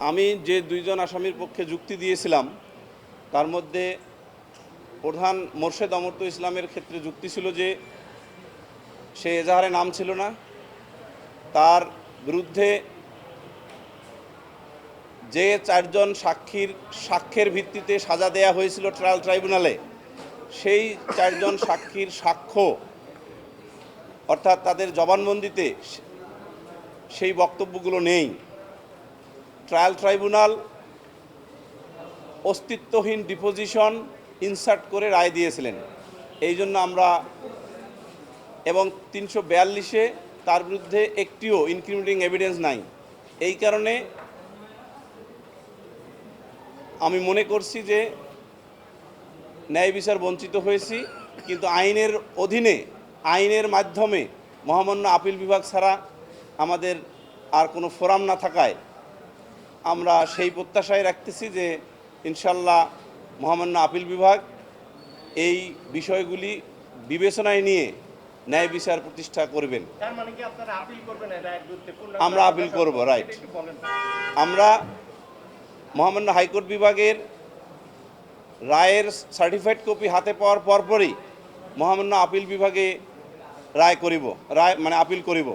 আমি যে দুইজন আসামির পক্ষে যুক্তি দিয়েছিলাম, তার মধ্যে প্রধান মোর্শেদ অমর্ত ইসলামের ক্ষেত্রে যুক্তি ছিল যে সে এজাহারে নাম ছিল না। তার বিরুদ্ধে যে চারজন সাক্ষীর, সাক্ষ্যের ভিত্তিতে সাজা দেয়া হয়েছিল ট্রায়াল ট্রাইব্যুনালে, সেই চারজন সাক্ষীর সাক্ষ্য, অর্থাৎ তাদের জবানবন্দিতে সেই বক্তব্যগুলো নেই। ট্রায়াল ট্রাইব্যুনাল অস্তিত্বহীন ডিপোজিশন ইনসার্ট করে রায় দিয়েছিলেন। এই জন্য আমরা এবং তিনশো বিয়াল্লিশে তার বিরুদ্ধে একটিও ইনক্রিমিনেটিং এভিডেন্স নাই। এই কারণে আমি মনে করছি যে ন্যায় বিচার বঞ্চিত হয়েছি, কিন্তু আইনের অধীনে, আইনের মাধ্যমে মহামান্য আপিল বিভাগ ছাড়া আমাদের আর কোনো ফোরাম না থাকায় আমরা সেই প্রত্যাশায় রাখতেছি যে ইনশাল্লাহ মহামান্য আপিল বিভাগ এই বিষয়গুলি বিবেচনায় নিয়ে ন্যায় বিচার প্রতিষ্ঠা করবেন। মানে আমরা আপিল করব, রাইট আমরা মহামান্য হাইকোর্ট বিভাগের রায়ের সার্টিফাইড কপি হাতে পাওয়ার পরপরই মহামান্য আপিল বিভাগে রায় করিব রায় মানে আপিল করিব।